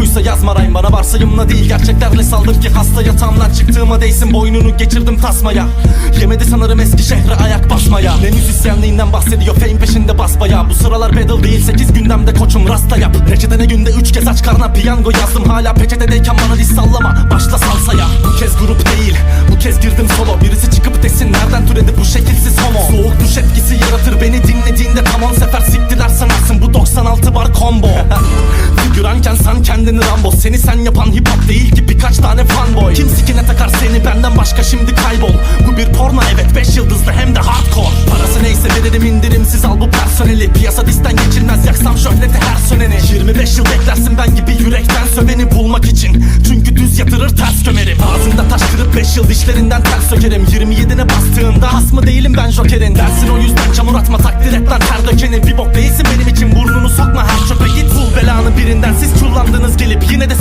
basmarayım Bana varsayımla değil. Gerçeklerle saldır ki Hasta yatağımdan çıktığıma değsin. Boynunu geçirdim tasmaya. Yemedi sanırım eski şehre ayak basmaya. Ne müzisyenliğinden bahsediyor fame peşinde basbaya. Bu sıralar battle değil 8 gündemde koçum rasta yap. Reçetene günde 3 kez aç karna piyango yazdım. Hala peçetedeyken bana diz sallama başla salsaya. Bu kez grup değil bu kez girdim solo. Birisi çıkıp desin nereden türedi bu şekilsiz homo sen kendini Rambo Seni sen yapan hip hop değil ki birkaç tane fanboy. Kim sikine takar seni benden başka şimdi kaybol. Bu bir porno evet 5 yıldızlı hem de hardcore. Parası neyse veririm indirimsiz al bu personeli. Piyasa disten geçilmez yaksam şöhreti her söneni. 25 yıl beklersin ben gibi yürekten söveni bulmak için. Çünkü düz yatırır ters gömerim. Ağzında taş kırıp 5 yıl dişlerinden tel sökerim. 27'ne bastığında has mı değilim ben jokerin? Dersin o yüzden çamur atma takdir et lan ter dökeni. Bir bok değilsin benim için burnunu sokma her çöpe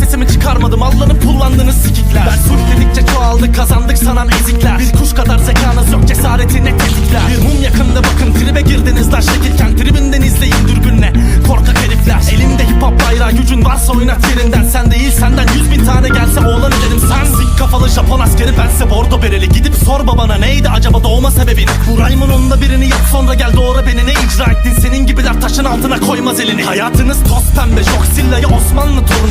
sesimi çıkarmadım allanıp kullandınız sikikler. Ben sulh dedikçe çoğaldı kazandık sanan ezikler. Bir kuş kadar zekanız yok cesareti ne tetikler. Bir mum yakında bakın tribe girdiniz lan. Şekilken Tribünden izleyin dürbünle. Korkak herifler. Elinde hip hop bayrağı gücün varsa oynat yerinden Sen değil senden yüz bin tane gelse oğlan ederim. Sen sik kafalı Japon askeri bense bordo bereli. Gidip sor babana neydi acaba doğma sebebin? Bu rhyme'ın onda birini yap sonra gel doğra beni. Ne icra ettin? Senin gibiler taşın altına koymaz elini. Hayatınız toz pembe Joxilla'ya Osmanlı Komik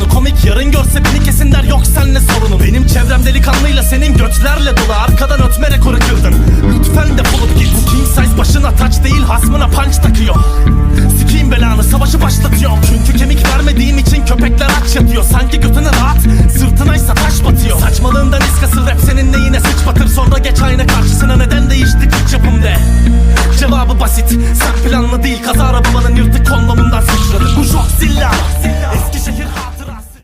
yarın görse beni kesin der yok senle sorunu Benim çevrem delikanlıyla senin götlerle dolu. Arkadan ötme rekoru kırdın Lütfen defolup git. Bu king size başına taç değil hasmına punch takıyor. Sikiyim belanı savaşı başlatıyorum Çünkü kemik vermediğim için köpekler aç yatıyor. Sanki götüne rahat sırtınaysa taş batıyor. Saçmalığından iskası rap senin neyine sıç batır. Sonra geç ayna